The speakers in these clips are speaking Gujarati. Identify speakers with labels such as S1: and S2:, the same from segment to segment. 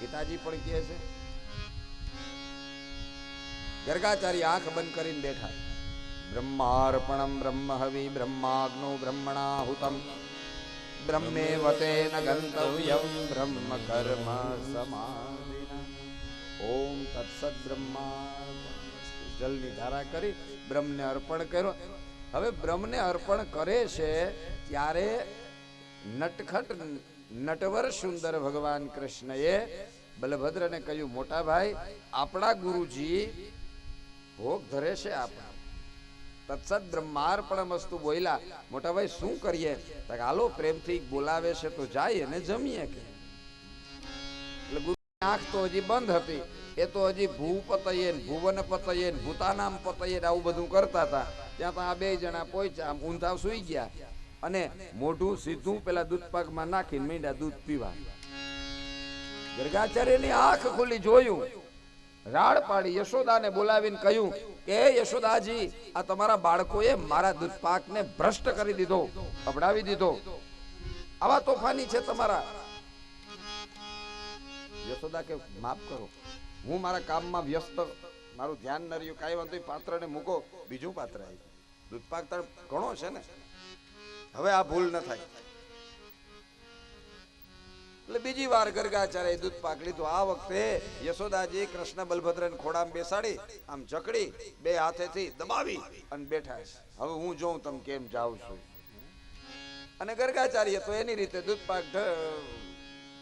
S1: પિતાજી પણ કહે છે ગર્ગાચાર્ય આંખ બંધ કરીને બેઠા બ્રહ્માર્પણમ બ્રહ્મ હવિ બ્રહ્માગ્નો બ્રહ્મણાહુતમ. બ્રહ્મેવ તેન ગંતવ્યમ બ્રહ્મ કર્મ સમાધિના. ઓમ તત્સત બ્રહ્મા જલની ધારા કરી બ્રહ્મને અર્પણ કર્યો. હવે બ્રહ્મને અર્પણ કરે છે ત્યારે નટખટ નટવર સુંદર ભગવાન કૃષ્ણએ બલભદ્રને કહ્યું, મોટા ભાઈ, આપણા ગુરુજી ભોગ ધરે છે આપણા. તત્સદ બ્રહ્માર્પણ વસ્તુ બોલ્યા, મોટા ભાઈ, શું કરીએ? હાલો, પ્રેમથી બોલાવે છે તો જાય અને જમીએ કે. એટલે ગુરુની આંખ તો હજી બંધ હતી. એ તો હજી ભૂપતયે ભુવન પતયે ને ભૂતાનામ પતયે આવું બધું કરતા હતા. ત્યાં તો આ બે જણા પહોંચ્યા, આમ ઊંધા સુઈ ગયા. અને મોઢું સીધું પેલા દૂધ પાકમાં નાખીને મીંડા દૂધ પીવા. ગર્ગાચાર્યની આંખ ખુલી જોયું. રાડ પાડી યશોદાને બોલાવીને કહ્યું કે યશોદાજી, આ તમારા બાળકોએ મારા દૂધ પાકને ભ્રષ્ટ કરી દીધો અપડાવી દીધો. આવા તોફાની છે તમારા. યશોદા કે, માફ કરો. હું મારા કામમાં વ્યસ્ત. મારું ધ્યાન ન રહ્યું કાંઈ વાંધો પાત્રને મૂકો. બીજું પાત્ર આવી દૂધ પાક તાર ઘણો છે ને. હવે આ ભૂલ ન થાય. એટલે બીજી વાર ગરગાચાર્ય દૂધ પાક લીધું. આ વખતે યશોદાજી કૃષ્ણ બલભદ્રને ખોડામાં બેસાડી, આમ જકડી, બે હાથેથી દબાવી અને બેઠા હવે હું જોઉં, તમે કેમ જાવ છું? અને ગરગાચાર્ય તો એની રીતે દૂધ પાક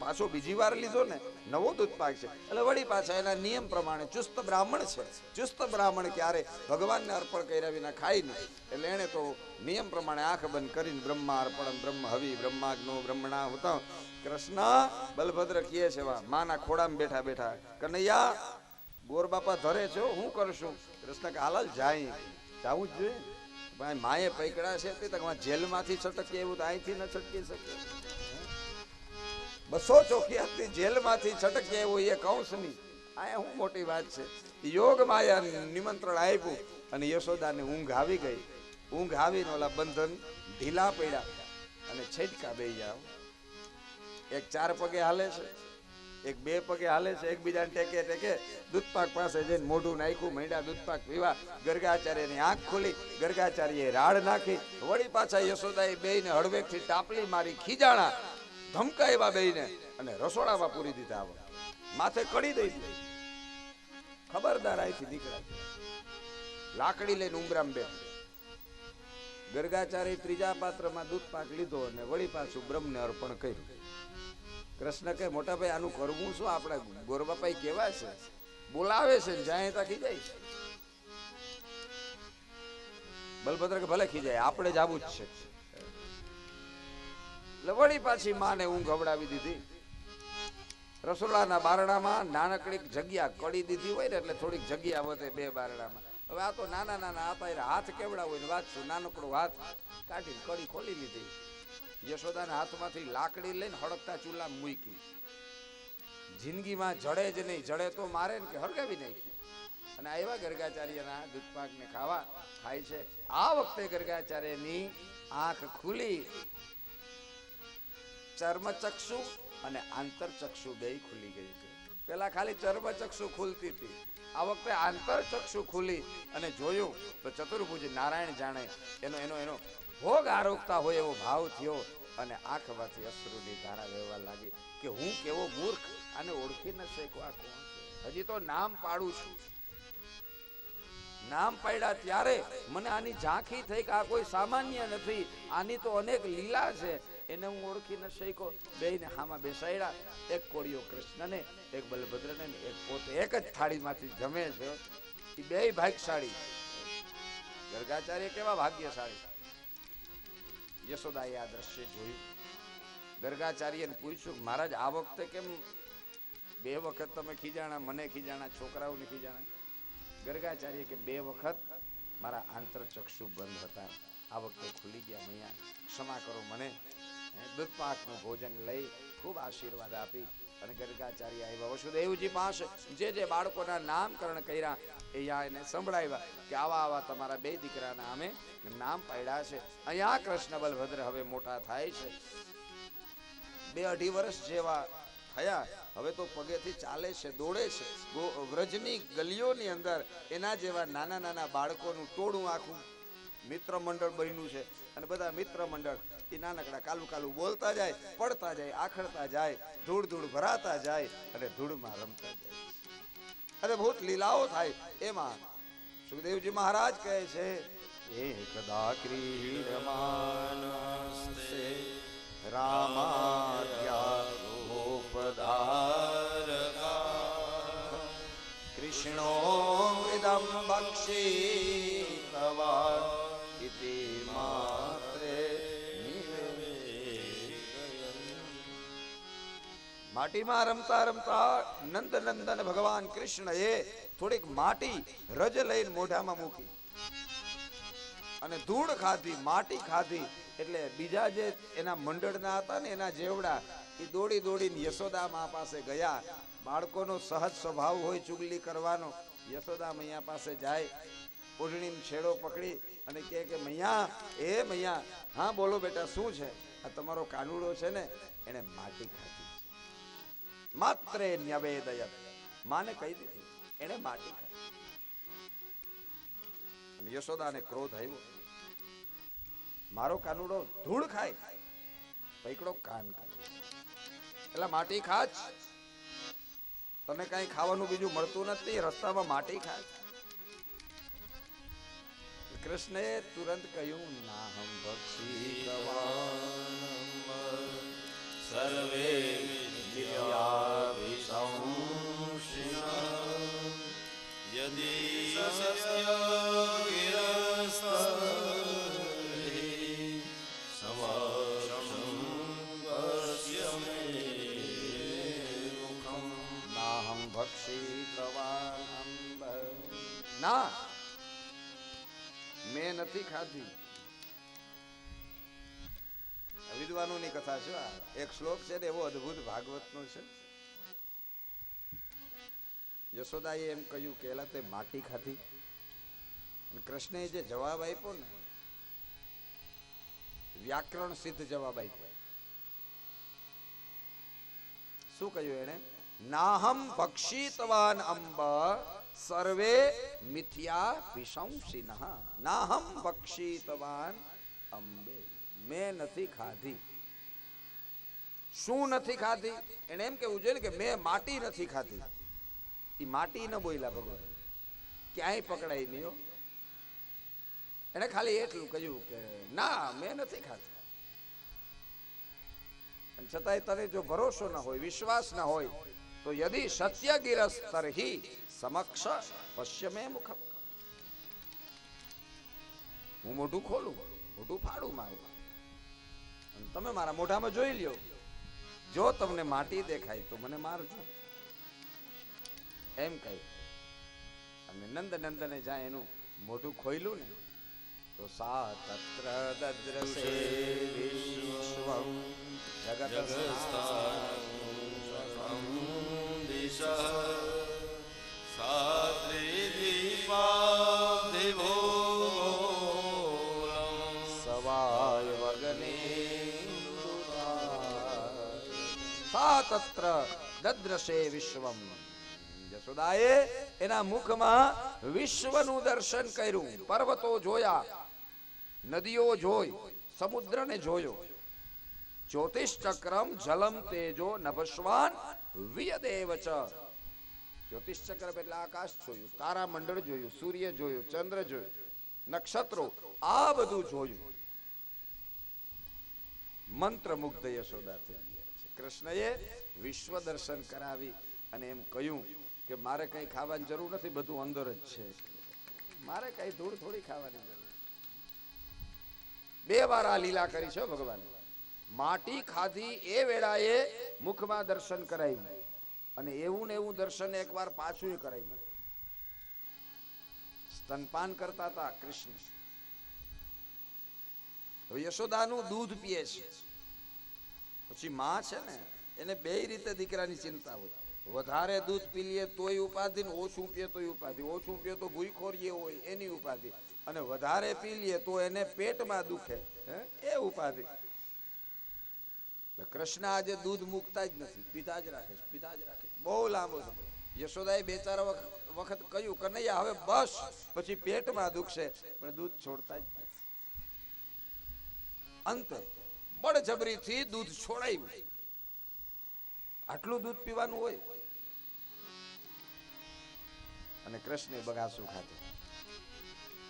S1: પાછો બીજી વાર લીધો ને, નવો દૂધ પાક છે. એટલે વળી પાછા એના નિયમ પ્રમાણે ચુસ્ત બ્રાહ્મણ છે. ચુસ્ત બ્રાહ્મણ ક્યારે ભગવાનને અર્પણ કર્યા વિના ખાય નહીં. એટલે એણે તો નિયમ પ્રમાણે આંખ બંધ કરીને બ્રહ્મા અર્પણ બ્રહ્મ હવિ, બ્રહ્માગ્નો, બ્રહ્મણા હોતા કૃષ્ણ બલભદ્ર કહે છે વા માના ખોડામાં બેઠા બેઠા કનૈયા, ગોર બાપા ધરે છો હું કરશું કૃષ્ણ કે હાલ જાય. જાવું જ જોઈએ ભાઈ, માએ પૈકડા છે તે જેલમાંથી છટકીએ એવું તો અહીંથી ન છટકી શકે બસો ચોકિયાતની જેલમાંથી છટકે એવું એ કૌંસની આ શું મોટી વાત છે. યોગ માયા નિમંત્રણ આપ્યું અને યશોદાને ઊંઘ આવી ગઈ. ઊંઘ આવીને ઓલા બંધન ઢીલા પડ્યા અને છેટકા બે જાવ એક ચાર પગે હાલે છે, એક બે પગે હાલે છે, એકબીજાને ટેકે ટેકે દૂધપાક પાસે જઈને મોઢું નાખ્યું, મૈડા દૂધપાક પીવા. ગર્ગાચાર્યની આંખ ખુલી, ગર્ગાચાર્યએ રાડ નાખી. વળી પાછા યશોદાએ બેયને હળવેકથી ટાપલી મારી ખીજાણા ધમકાવ્યા બેયને અને રસોડામાં પૂરી દીધા આવો. માથે કડી દઈ દીધી. ખબરદાર અહીંથી નીકળ્યા. લાકડી લઈને ઉમરામ બે ગર્ગાચાર્ય ત્રીજા પાત્રમાં દૂધ પાક લીધો અને વળી પાછું બ્રહ્મને અર્પણ કર્યું. કૃષ્ણ કે મોટા ભાઈ, આનું કરવું શું? આપણે ગોરબાપાઈ કેવા છે? બોલાવે છે જાય ત્યાં ખીજાય છે. બલભદ્ર કે ભલે ખીજાય, આપણે જ આવું જ છે. એટલે વળી પાછી માને ઊંઘ હવડાવી દીધી. રસોડાના બારણામાં નાનકડી જગ્યા કડી દીધી હોય ને એટલે થોડીક જગ્યા વધે બે બારણામાં. હવે આ તો નાના નાના હતા એટલે હાથ કેવડા હોય ને વાત શું? નાનકડો હાથ કાઢીને કડી ખોલી લીધી. યશોદાના હાથમાંથી લાકડી લઈને હડકતા ચૂલા મૂકી. જિંદગીમાં જડે જ નહીં, જડે તો મારે ને કે હળગાવી નાખી. અને આવ્યા ગર્ગાચાર્યના દૂધપાકને ખાવા. ખાય છે. આ વખતે ગર્ગાચાર્યની આંખ ખુલી. ચર્મચક્ષુ અને આંતરચક્ષુ બે ખુલી ગઈ છે. પેલા ખાલી ચર્મચક્ષુ ખુલતી હતી. આ વખતે આંતરચક્ષુ ખુલી અને જોયું તો ચતુર્ભુજ નારાયણ જાણે એનો એનો એનો ભોગ આરોગતા હોય એવો ભાવ થયો અને આંખમાંથી અશ્રુની ધારા વહેવા લાગી કે હું કેવો મૂર્ખ અને ઓળખી ન શક્યો આ કોણ હજી તો નામ પાડું છું. નામ પાડ્યા ત્યારે મને આની ઝાંખી થઈ કે આ કોઈ સામાન્ય નથી. આની તો અનેક લીલા છે. એને હું ઓળખી ન શક્યો બેયને હામાં બેસાડ્યા. એક કોળીઓ કૃષ્ણને, એક બલભદ્રને એક પોતે એક જ થાળીમાંથી જમે છે. એ બેય ભાગ્યશાળી ગર્ગાચાર્ય કેવા ભાગ્યશાળી. યશોદાએ આ દ્રશ્ય જોયું. ગર્ગાચાર્યને પૂછ્યું, મહારાજ, આ વખતે કેમ બે વખત તમે ખીજાણા, મને ખીજાણા, છોકરાઓને ખીજાણા? ગર્ગાચાર્ય કે, બે વખત મારા આંતરચક્ષુ બંધ હતા. આ વખતે ખુલી ગયા મૈયા. ક્ષમા કરો મને. દૂધપાકનું ભોજન લઈ ખૂબ આશીર્વાદ આપી અને ગર્ગાચાર્ય આવ્યા. વસુદેવજી પાસે જે જે બાળકોના નામકરણ કર્યા, એ એને સંભળાવ્યા કે આવા આવા તમારા બે દીકરાના અમે નામ પાડ્યા છે. અહીંયા કૃષ્ણ બલભદ્ર હવે મોટા થાય છે. બે અઢી વર્ષ જેવા થયા. હવે તો પગેથી ચાલે છે, દોડે છે. વ્રજની ગલીઓની અંદર એના જેવા નાના નાના બાળકોનું ટોળું આખું મિત્ર મંડળ બન્યું છે. અને બધા મિત્ર મંડળ એ નાનકડા કાલું કાલું બોલતા જાય, પડતા જાય, આખડતા જાય, ધૂળ ધૂળ ભરાતા જાય અને ધૂળમાં રમતા જાય. અને ભૂત લીલાઓ થાય એમાં. સુખદેવજી મહારાજ કહે છે એકદા ક્રીડમાનસ્તે રામાદ્યારોપધારકા. કૃષ્ણો મૃદમ ભક્ષિતવા માટીમાં રમતા રમતા નંદ નંદન ભગવાન કૃષ્ણએ થોડીક માટી રજ લઈને મોઢામાં મૂકી. અને ધૂળ ખાધી, માટી ખાધી, એટલે બીજા જે એના મંડળના હતા ને એના જેવડા, એ દોડી દોડીને યશોદા મા પાસે ગયા. બાળકોનો સહજ સ્વભાવ હોય ચુગલી કરવાનો યશોદા મૈયા પાસે જાય ઓઢણીનો છેડો પકડી અને કહે કે, મૈયા, એ મૈયા, હા બોલો બેટા, શું છે? આ તમારો કાનુડો છે ને, એણે માટી ખાધી. માત્રે ન્યવેદયત માને કહી દીધી. એને માટી ખાઈ અને યશોદાને ક્રોધ આવ્યો. મારો કાનુડો ધૂળ ખાય. પૈકડો કાન કરે એટલે માટી ખાચ તને કઈ ખાવાનું બીજું મળતું નથી, રસ્તામાં માટી ખાય કૃષ્ણએ તુરંત કહ્યું ના હમ ભક્ષી
S2: સર્વે વિદ્યાભિસંશિના યદિ સસ્ય ગિરસ્તર્હિ સમક્ષમ પશ્ય મે
S1: नाहं ભક્ષિતવાન અંબ ના મેં નથી ખાધી કથા એક શ્લોક છે ને એવો અદ્ભુત ભાગવતનો છે. યશોદાએ એમ કહ્યું કે તે માટી ખાધી. અને જે જવાબ આપ્યો ને, વ્યાકરણ સિદ્ધ જવાબ આપ્યો. શું કહ્યું એને નાહમ ભક્ષિતવાન અંબ સર્વે મિથ્યા વિશંસિનઃ. નાહમ ભક્ષિતવાન અંબે. મેં નથી ખાધી. શું નથી ખાધી? એને એમ કેવું જોઈએ ને કે મેં માટી નથી ખાધી. એ માટી ન બોલ્યા ભગવાન. ક્યાંય પકડાય નહીં એને ખાલી એટલું કહ્યું કે, ના, મેં નથી ખાધી. અને છતાંય તને જો ભરોસો ના હોય, વિશ્વાસ ના હોય, તો યદિ સત્ય ગિરસ તરહી સમક્ષ પશ્ય મે મુખમ. હું મોઢું ખોલું, મોઢું ફાડું મારું. તમે મારા મોઢામાં જોઈ લ્યો. જો તમને માટી દેખાય તો મને મારજો. એમ કહ્યું અને નંદ નંદને જ્યાં એનું મોઢું ખોયલું ને તો સા તત્ર દદ્રસે વિશ્વમ જગત
S2: દિશ.
S1: તત્ર દદ્રશે વિશ્વમ યશોદાએ એના મુખમાં વિશ્વનું દર્શન કર્યું પર્વતો જોયા નદીઓ જોઈ સમુદ્રને જોયો જ્યોતિષ જલમ તેજો નભસ્વાન વિયદેવ ચ જ્યોતિષ ચક્ર એટલે આકાશ જોયું તારા મંડળ જોયું સૂર્ય જોયું ચંદ્ર જોયું નક્ષત્રો આ બધું જોયું મંત્ર મુગ્ધ યશોદા થઈ કૃષ્ણએ વિશ્વ દર્શન કરાવી અને એમ કહ્યું કે મારે કઈ ખાવાની જરૂર નથી, બધું અંદર જ છે. મારે કઈ ધૂળ થોડી ખાવાની જરૂર બે વાર આ લીલા કરી છે ભગવાન. માટી ખાધી એ વેળાએ મુખમાં દર્શન કરાવ્યું અને એવું ને એવું દર્શન એકવાર પાછું કરાવ્યું સ્તનપાન કરતા હતા કૃષ્ણ. યશોદાનું દૂધ પીએ છે. પછી માં છે ને, એને બે રીતે દીકરાની ચિંતા હોય. વધારે દૂધ પી તોય ઉપાધિ ને ઓછું પીએ તોય ઉપાધિ. ઓછું પીએ તો ભૂખોરીએ હોય, એની ઉપાધિ. અને વધારે પી લઈએ તો એને પેટમાં દુખે એ ઉપાધિ. કૃષ્ણ આજે દૂધ મૂકતા જ નથી પીતા જ રાખે છે પીતા જ રાખે બહુ લાંબો સમય. યશોદાએ બે ચાર વખત વખત કહ્યું કનૈયા, હવે બસ. પછી પેટમાં દુખશે, પણ દૂધ છોડતા જ નથી. અંતે બળજબરીથી દૂધ છોડાયું. આટલું દૂધ પીવાનું હોય. અને કૃષ્ણે બગાસું ખાધું.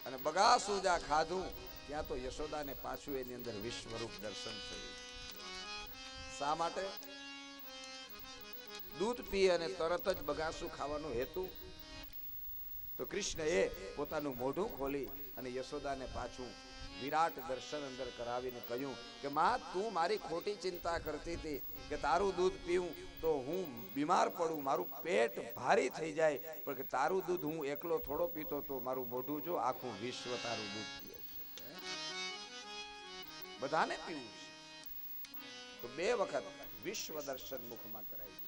S1: અને બગાસું જ્યાં ખાધું, ત્યાં તો યશોદાને પાછું એની અંદર વિશ્વરૂપ દર્શન થયું. શા માટે? દૂધ પી અને તરત જ બગાસું ખાવાનો હેતુ? તો કૃષ્ણએ પોતાનું મોઢું ખોલી અને યશોદાને પાછું વિરાટ દર્શન અંદર કરાવીને કહ્યું કે, માં, તું મારી ખોટી ચિંતા કરતી હતી કે તારું દૂધ પીવું તો હું બીમાર પડું, મારું પેટ ભારી થઈ જાય, પણ કે તારું દૂધ હું એકલો થોડો પીતો તો મારું મોઢું જો આખું વિશ્વ તારું દૂધ પીએ છે. બધાને પીવું છે. તો બે વખત વિશ્વ દર્શન મુખમાં કરાવી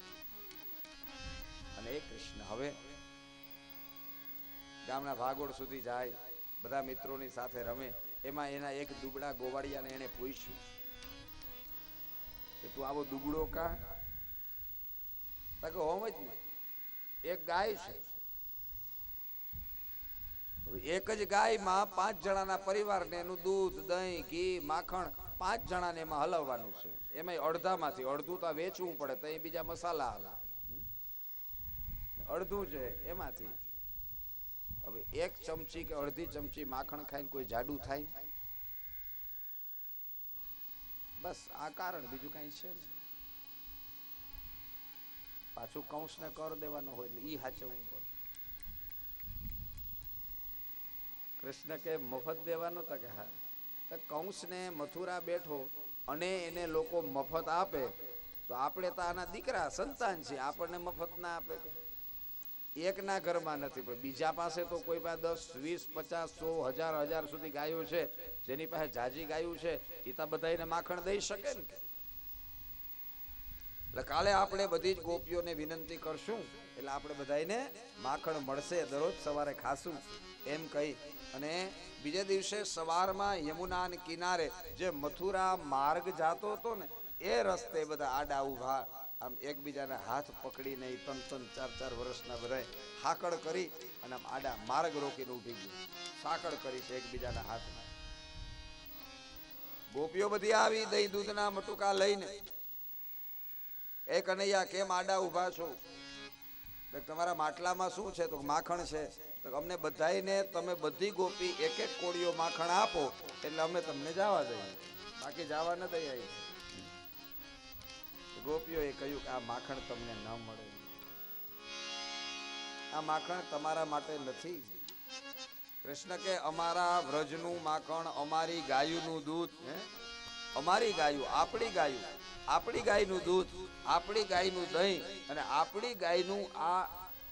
S1: અને એ કૃષ્ણ હવે ગામના ભાગોળ સુધી જાય, બધા મિત્રોની સાથે રમે એમાં એના એક દુબળા ગોવાળિયાને એને પૂછ્યું કે તું આવો દુબળો કા? કે હોમ જ નહીં. એક ગાય છે. એક જ ગાયમાં પાંચ જણાના પરિવારને એનું દૂધ, દહીં, ઘી, માખણ પાંચ જણાને એમાં હલવવાનું છે. એમાં અડધામાંથી અડધું તો વેચવું પડે, તો બીજા મસાલા આવે અડધું છે એમાંથી હવે એક ચમચી કે અડધી ચમચી માખણ ખાઈને કોઈ જાડું થાય? બસ, આ કારણ. બીજું કઈ છે ને પાછું કૌંસને કર દેવાનો હોય એટલે ઈ હાચવવું પડે. કૃષ્ણ કે મફત દેવાનો તો કે હા. તો કૌંસને મથુરા બેઠો અને એને લોકો મફત આપે, તો આપણે તો આના દીકરા સંતાન છે આપણને મફત ના આપે કે? એકના ઘરમાં નથી, પણ બીજા પાસે તો કોઈ પાસે દસ, વીસ, પચાસ, સો, હજાર હજાર સુધી ગાયો છે, જેની પાસે જાજી ગાયું છે એ તો બધાને માખણ દઈ શકે ને એટલે કાલે આપણે બધી જ ગોપીઓને વિનંતી કરશું, એટલે આપણે બધાને માખણ મળશે દરરોજ સવારે ખાશું, એમ કહી. અને બીજે દિવસે સવારમાં યમુના કિનારે જે મથુરા માર્ગ જાતો હતો ને, એ રસ્તે બધા આડા ઊભા આમ એકબીજાના હાથ પકડીને ઈ ત્રણ ત્રણ ચાર ચાર વર્ષના બધા હાકડ કરી અને આમ આડા માર્ગ રોકીને ઉઠી ગયું સાકડ કરી છે એકબીજાના હાથમાં. ગોપીઓ બધી આવી દહીં દૂધના મટુકા લઈને. એ કનૈયા, કેમ આડા ઊભા છો? તમારા માટલામાં શું છે? તો માખણ છે. તો અમને બધાયને તમે બધી ગોપી એક એક કોળીઓ માખણ આપો, એટલે અમે તમને જવા દઈએ. બાકી જવા ન દઈએ. ગોપીઓએ કહ્યું કે આ માખણ તમને ન મળે. આ માખણ તમારા માટે નથી. કૃષ્ણ કે, અમારા વ્રજનું માખણ, અમારી ગાયનું દૂધ, હે? અમારી ગાયું, આપણી ગાયું, આપણી ગાયનું દૂધ, આપણી ગાયનું દહીં અને આપણી ગાયનું આ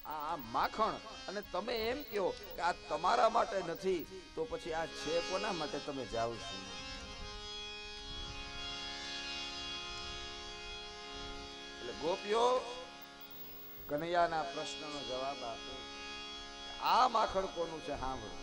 S1: આ માખણ. અને તમે એમ કહો કે આ તમારા માટે નથી, તો પછી આ છે કોના માટે તમે જાઓ છો? ગોપીઓ કનૈયાના પ્રશ્નનો જવાબ આપો. આ માખણ કોનું છે સાંભળો